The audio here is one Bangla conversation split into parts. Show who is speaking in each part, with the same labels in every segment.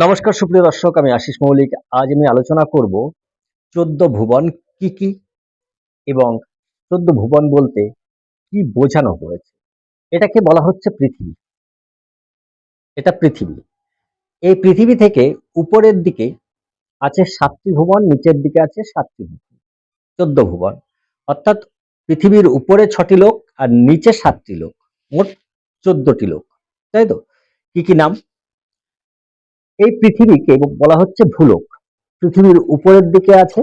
Speaker 1: নমস্কার, সুপ্রিয় দর্শক, আমি আশিস মৌলিক। আজ আমি আলোচনা করব চোদ্দ ভুবন কি কি এবং চোদ্দ ভুবন বলতে কি বোঝানো হয়েছে। এটাকে বলা হচ্ছে পৃথিবী। এটা পৃথিবী। এই পৃথিবী থেকে উপরের দিকে আছে সাতটি ভুবন, নিচের দিকে আছে সাতটি ভুবন, চোদ্দ ভুবন। অর্থাৎ পৃথিবীর উপরে ছটি লোক আর নিচে সাতটি লোক, মোট চোদ্দটি লোক। তাই তো? কি কি নাম? এই পৃথিবীকে বলা হচ্ছে ভূলোক। পৃথিবীর উপরের দিকে আছে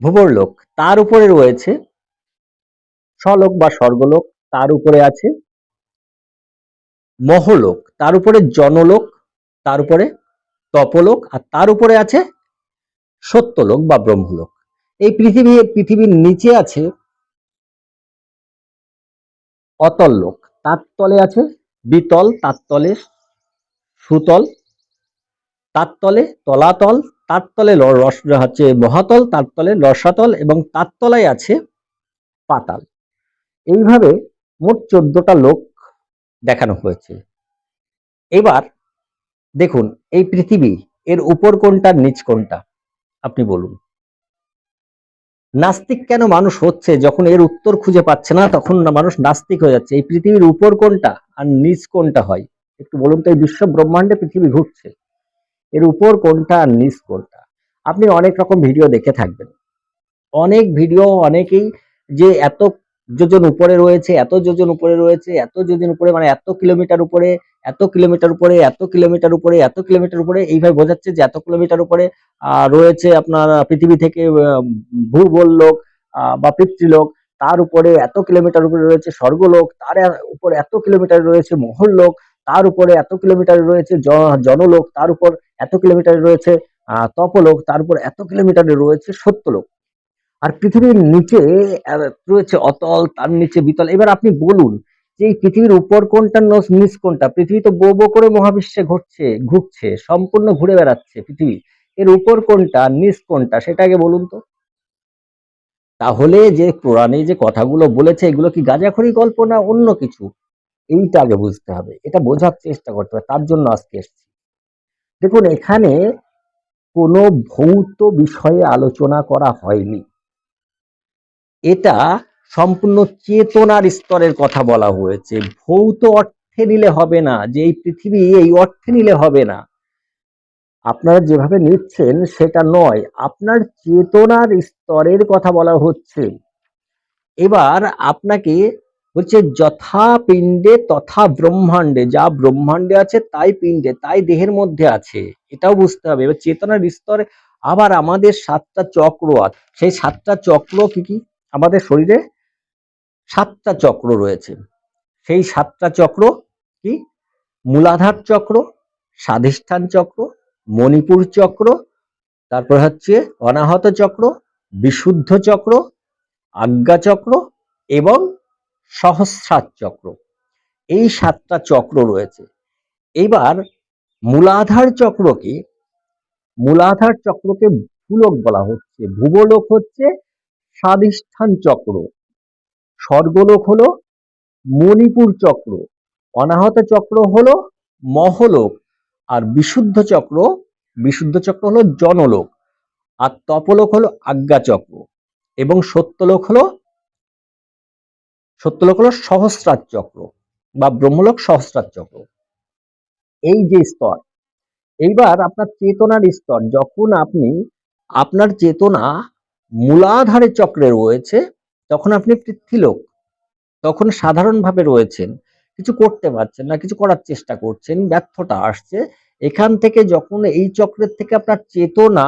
Speaker 1: ভূবরলোক। তার উপরে রয়েছে স্বলোক বা স্বর্গলোক। তার উপরে আছে মহলোক। তার উপরে জনলোক, তার উপরে তপলোক আর তার উপরে আছে সত্যলোক বা ব্রহ্মলোক। এই পৃথিবী, পৃথিবীর নিচে আছে অতল লোক তার তলে আছে বিতল, তার তলে সুতল তার তলে তলাতল তার তলে রস, হচ্ছে মহাতল তার তলে রসাতল এবং তার তলায় আছে পাতাল। এইভাবে মোট চোদ্দটা লোক দেখানো হয়েছে। এবার দেখুন, এই পৃথিবী এর উপর কোনটা, নিচ কোনটা? আপনি বলুন। নাস্তিক কেন মানুষ হচ্ছে? যখন এর উত্তর খুঁজে পাচ্ছে না, তখন মানুষ নাস্তিক হয়ে যাচ্ছে। এই পৃথিবীর উপর কোনটা আর নিচ কোনটা হয়? একটু বলুন তো এই বিশ্ব ব্রহ্মাণ্ডে পৃথিবী ঘুরছে এর উপর কোনটা আর নিচ কোনটা? আপনি অনেক রকম ভিডিও দেখে থাকবেন। অনেক ভিডিও অনেকেই যে এত যোজন উপরে রয়েছে এত যোজন উপরে রয়েছে এত যোজন উপরে মানে এত কিলোমিটার উপরে এত কিলোমিটার উপরে এত কিলোমিটার উপরে এত কিলোমিটার উপরে এইভাবে বোঝাচ্ছে যে এত কিলোমিটার উপরে রয়েছে আপনার পৃথিবী থেকে আহ, ভূগোললোক আহ, বা পিতৃলোক তার উপরে এত কিলোমিটার উপরে রয়েছে স্বর্গলোক তার উপরে এত কিলোমিটার রয়েছে মহল্লোক তার উপরে এত কিলোমিটার রয়েছে জনলোক, তার উপর এত কিলোমিটার রয়েছে তপলোক, তার উপর এত কিলোমিটারে রয়েছে, সত্যলোক। আর পৃথিবীর নিচে রয়েছে অতল, তার নিচে বিতল। এবার আপনি বলুন যে এই পৃথিবীর উপর কোনটা নস- নিচ কোনটা? পৃথিবী তো বো করে মহাবিশ্বে ঘটছে ঘুরছে, সম্পূর্ণ ঘুরে বেড়াচ্ছে পৃথিবী। এর উপর কোনটা, নিচ কোনটা, সেটা আগে বলুন তো। তাহলে যে কোরআনে যে কথাগুলো বলেছে, এগুলো কি গাঁজাখড়ি গল্প না অন্য কিছু? এইটা আগে বুঝতে হবে। এটা বোঝার চেষ্টা করতে হবে, তার জন্য আজকে এসেছি। দেখুন, এখানে কোনো ভৌত বিষয়ে আলোচনা করা হয়নি। এটা সম্পূর্ণ চেতনার স্তরের কথা বলা হয়েছে। ভৌত অর্থে নিলে হবে না, যে এই পৃথিবী এই অর্থে নিলে হবে না। আপনারা যেভাবে নিচ্ছেন, সেটা নয়। আপনার চেতনার স্তরের কথা বলা হচ্ছে। এবার আপনাকে বলছে, যথা পিণ্ডে, তথা ব্রহ্মাণ্ডে, যা ব্রহ্মাণ্ডে আছে, তাই পিণ্ডে, তাই দেহের মধ্যে আছে। এটাও বুঝতে হবে। এবার চেতনার স্তরে আবার আমাদের সাতটা চক্র আছে সেই সাতটা চক্র কি কি? আমাদের শরীরে সাতটা চক্র রয়েছে। সেই সাতটা চক্র কি? মূলাধার চক্র, স্বাধিষ্ঠান চক্র, মণিপুর চক্র, তারপর হচ্ছে অনাহত চক্র, বিশুদ্ধ চক্র, আজ্ঞা চক্র এবং সহস্রার চক্র এই সাতটা চক্র রয়েছে। এইবার মূলাধার চক্রকে মূলাধার চক্রকে ভূলোক বলা হচ্ছে। ভূগোলোক হচ্ছে স্বাধিষ্ঠান চক্র। স্বর্গলোক হলো মণিপুর চক্র। অনাহত চক্র হলো মহলোক। আর বিশুদ্ধ চক্র বিশুদ্ধ চক্র হলো জনলোক। আর তপলোক হলো আজ্ঞা চক্র এবং সত্যলোক হলো সত্যলোক হলো সহস্রার চক্র বা ব্রহ্মলোক সহস্রার চক্র। এই যে স্তর, এইবার আপনার চেতনার স্তর, যখন আপনি, আপনার চেতনা মূলাধারের চক্রে রয়েছে, তখন আপনি পৃথ্বীলোক, তখন সাধারণভাবে রয়েছেন, কিছু করতে পারছেন না, কিছু করার চেষ্টা করছেন, ব্যর্থতা আসছে, এখান থেকে যখন এই চক্রের থেকে আপনার চেতনা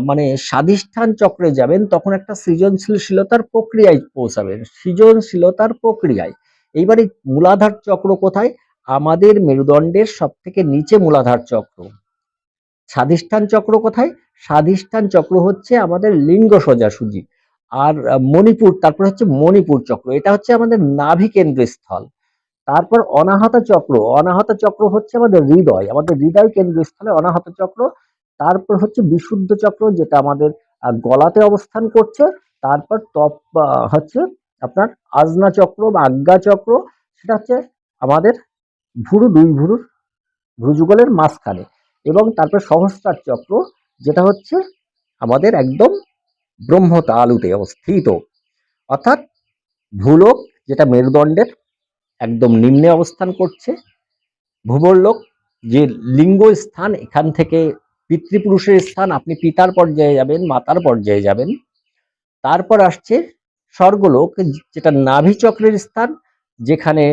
Speaker 1: মানে স্বাধিষ্ঠান চক্রে যাবেন, তখন একটা সৃজনশীলশীলতার প্রক্রিয়ায় পৌঁছাবেন। সৃজনশীলতার প্রক্রিয়ায়। এইবারে মূলাধার চক্র কোথায়? আমাদের মেরুদণ্ডের সব থেকে নিচে মূলাধার চক্র। স্বাধিষ্ঠান চক্র কোথায়? স্বাধিষ্ঠান চক্র হচ্ছে আমাদের লিঙ্গ সোজাসুজি আর মণিপুর, তারপর হচ্ছে মণিপুর চক্র। এটা হচ্ছে আমাদের নাভি কেন্দ্রস্থল। তারপর অনাহত চক্র। অনাহত চক্র হচ্ছে আমাদের হৃদয়। আমাদের হৃদয় কেন্দ্রস্থলে অনাহত চক্র। তারপর হচ্ছে বিশুদ্ধ চক্র যেটা আমাদের গলাতে অবস্থান করছে, তারপর তপ হচ্ছে আপনার আজনা চক্র বা আজ্ঞা চক্র, সেটা হচ্ছে আমাদের ভুরু, দুই ভুরুর ভ্রুযুগলের মাঝখানে। এবং তারপর সহস্রার চক্র, যেটা হচ্ছে আমাদের একদম ব্রহ্ম তালুতে অবস্থিত। অর্থাৎ ভূলোক, যেটা মেরুদণ্ডের একদম নিম্নে অবস্থান করছে ভূবরলোক যে লিঙ্গ স্থান এখান থেকে পিতৃপুরুষের স্থান, আপনি পিতার পর্যায়ে যাবেন, মাতার পর্যায়ে যাবেন। তারপর আসছে স্বর্গলোক, যেটা নাভি চক্রের স্থান, যেখানে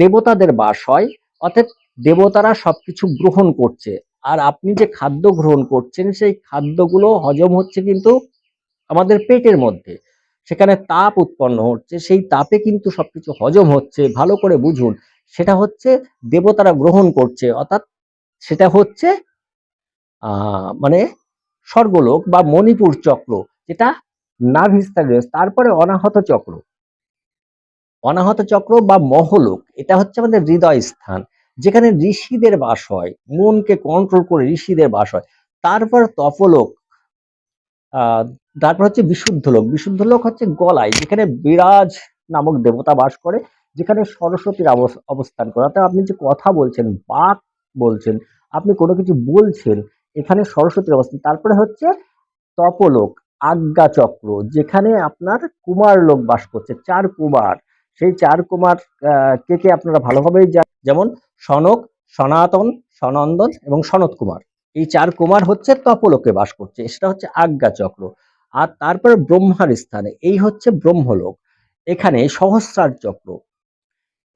Speaker 1: দেবতাদের বাস হয়। অর্থাৎ দেবতারা সবকিছু গ্রহণ করছে। আর আপনি যে খাদ্য গ্রহণ করছেন, সেই খাদ্যগুলো হজম হচ্ছে কিন্তু আমাদের পেটের মধ্যে। সেখানে তাপ উৎপন্ন হচ্ছে, সেই তাপে কিন্তু সবকিছু হজম হচ্ছে। ভালো করে বুঝুন, সেটা হচ্ছে দেবতারা গ্রহণ করছে, অর্থাৎ সেটা হচ্ছে মানে স্বর্গলোক বা মণিপুর চক্র, যেটা নাভিস্তার তারপরে অনাহত চক্র। অনাহত চক্র বা মহলোক, এটা হচ্ছে আমাদের হৃদয় স্থান, যেখানে ঋষিদের বাস হয়, মনকে কন্ট্রোল করে ঋষিদের বাস হয়। তারপর তপলোক তারপর হচ্ছে বিশুদ্ধ লোক বিশুদ্ধ লোক হচ্ছে গলায়, যেখানে বিরাজ নামক দেবতা বাস করে, যেখানে সরস্বতীর অবস- অবস্থান করে। অর্থাৎ আপনি যে কথা বলছেন, বাক বলছেন, আপনি কোনো কিছু বলছেন এখানে সরস্বতীর অবস্থান। তারপরে হচ্ছে তপলোক আজ্ঞা চক্র যেখানে আপনার কুমার লোক বাস করছে, চার কুমার। সেই চার কুমার কে কে আপনারা ভালোভাবেই যেমন সনক, সনাতন, সনন্দন এবং সনত কুমার। এই চার কুমার হচ্ছে তপলোকে বাস করছে, সেটা হচ্ছে আজ্ঞা চক্র আর তারপরে ব্রহ্মার স্থানে, এই হচ্ছে ব্রহ্মলোক। এখানে সহস্রার চক্র।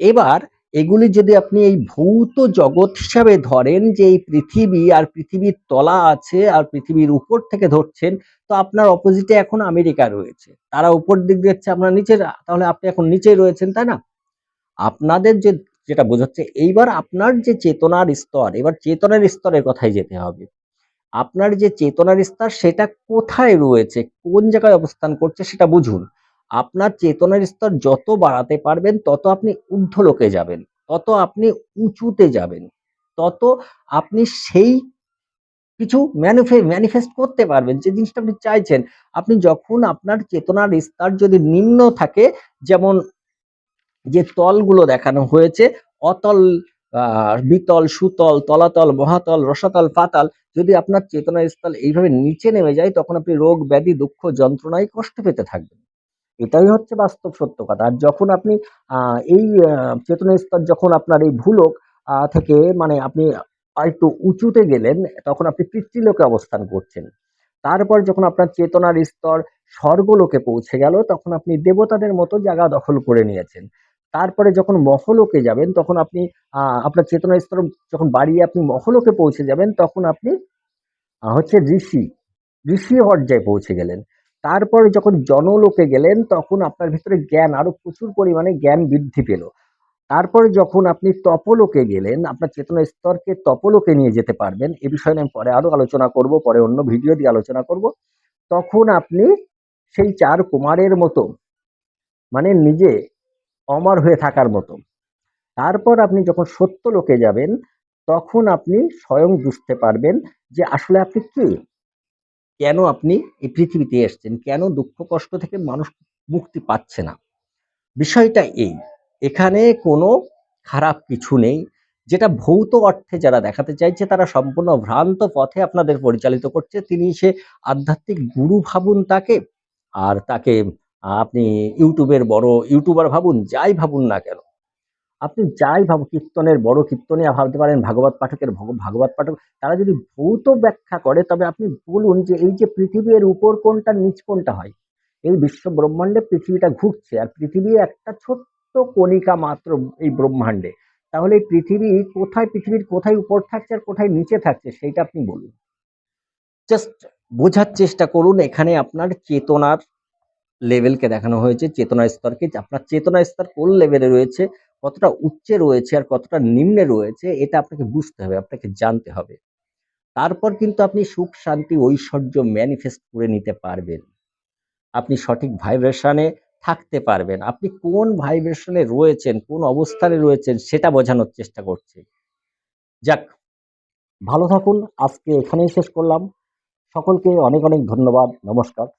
Speaker 1: এবার এগুলি যদি আপনি এই ভৌত জগৎ হিসাবে ধরেন যে এই পৃথিবী আর পৃথিবীর তলা আছে আর পৃথিবীর উপর থেকে ধরছেন, তো আপনার অপোজিটে এখন আমেরিকা রয়েছে। তারা উপর দিক দিচ্ছে আপনার নিচে তাহলে আপনি এখন নিচেই রয়েছেন, তাই না? আপনাদের যে, যেটা বোঝাচ্ছে, এইবার আপনার যে চেতনার স্তর, এবার চেতনার স্তরের কথাই যেতে হবে। আপনার যে চেতনার স্তর, সেটা কোথায় রয়েছে? কোন জায়গায় অবস্থান করছে, সেটা বুঝুন। আপনার চেতনার স্তর যত বাড়াতে পারবেন, তত আপনি ঊর্ধ্বলোকে যাবেন, তত আপনি উঁচুতে যাবেন, তত আপনি সেই কিছু ম্যানিফেস্ট করতে পারবেন। যে জিনিসটা আপনি চাইছেন, আপনি যখন আপনার চেতনার স্তর যদি নিম্ন থাকে, যেমন যে তলগুলো দেখানো হয়েছে, অতল বিতল, সুতল, তলাতল, মহাতল, রসাতল, পাতাল, যদি আপনার চেতনার স্থল এইভাবে নিচে নেমে যায়, তখন আপনি রোগ, ব্যাধি, দুঃখ, যন্ত্রণায় কষ্ট পেতে থাকবেন। এটাই হচ্ছে বাস্তব সত্য কথা। আর যখন আপনি এই চেতনা স্তর যখন আপনার এই ভুলক থেকে মানে আপনি আরেকটু উঁচুতে গেলেন, তখন আপনি পিতৃলোকে অবস্থান করছেন। তারপর যখন আপনার চেতনার স্তর স্বর্গলোকে পৌঁছে গেল, তখন আপনি দেবতাদের মতো জায়গা দখল করে নিয়েছেন। তারপরে যখন মহলোকে যাবেন, তখন আপনি আপনার চেতনার স্তর যখন বাড়িয়ে আপনি মহলোকে পৌঁছে যাবেন, তখন আপনি হচ্ছে ঋষি ঋষি পর্যায়ে পৌঁছে গেলেন। তারপরে যখন জনলোকে গেলেন, তখন আপনার ভিতরে জ্ঞান, আরও প্রচুর পরিমাণে জ্ঞান বৃদ্ধি পেল। তারপরে যখন আপনি তপলোকে গেলেন, আপনার চেতনা স্তরকে তপলোকে নিয়ে যেতে পারবেন, এ বিষয়ে আমি পরে আরও আলোচনা করব, পরে অন্য ভিডিও দিয়ে আলোচনা করব। তখন আপনি সেই চার কুমারের মতো মানে নিজে অমর হয়ে থাকার মতো, তারপর আপনি যখন সত্য লোকে যাবেন, তখন আপনি স্বয়ং বুঝতে পারবেন যে আসলে আপনি কে? কেন আপনি এই পৃথিবীতে এসছেন? কেন দুঃখ, কষ্ট থেকে মানুষ মুক্তি পাচ্ছে না? বিষয়টা এই, এখানে কোনো খারাপ কিছু নেই। যেটা ভৌত অর্থে যারা দেখাতে চাইছে, তারা সম্পূর্ণ ভ্রান্ত পথে আপনাদের পরিচালিত করছে। তিনি সে আধ্যাত্মিক গুরু ভাবুন তাকে, আর তাকে আপনি ইউটিউবের বড় ইউটিউবার ভাবুন, যাই ভাবুন না কেন। আপনি যাই ভাব, কীর্তনের বড় কীর্তনিয়া ভাবতে পারেন, ভাগবত পাঠকের ভগ- ভাগবত পাঠক, তারা যদি ভৌত ব্যাখ্যা করে, তবে আপনি বলুন যে এই যে পৃথিবীর উপর কোনটা, নিচ কোনটা হয়? এই বিশ্ব ব্রহ্মাণ্ডে পৃথিবীটা ঘুরছে, আর পৃথিবী একটা ছোট্ট কণিকা মাত্র এই ব্রহ্মাণ্ডে। তাহলে পৃথিবী কোথায়, পৃথিবীর কোথায় উপর থাকছে আর কোথায় নিচে থাকছে, সেইটা আপনি বলুন। জাস্ট বোঝার চেষ্টা করুন, এখানে আপনার চেতনার লেভেলকে দেখানো হয়েছে, চেতনার স্তরকে। আপনার চেতনার স্তর কোন লেভেলে রয়েছে কতটা উচ্চে রয়েছে আর কতটা নিম্নে রয়েছে, এটা আপনাকে বুঝতে হবে, আপনাকে জানতে হবে। তারপর কিন্তু আপনি সুখ, শান্তি, ঐশ্বর্য ম্যানিফেস্ট করে নিতে পারবেন। আপনি সঠিক ভাইব্রেশনে থাকতে পারবেন। আপনি কোন ভাইব্রেশনে রয়েছেন, কোন অবস্থানে রয়েছেন, সেটা বোঝানোর চেষ্টা করছে। যাক, ভালো থাকুন। আজকে এখানেই শেষ করলাম। সকলকে অনেক অনেক ধন্যবাদ। নমস্কার।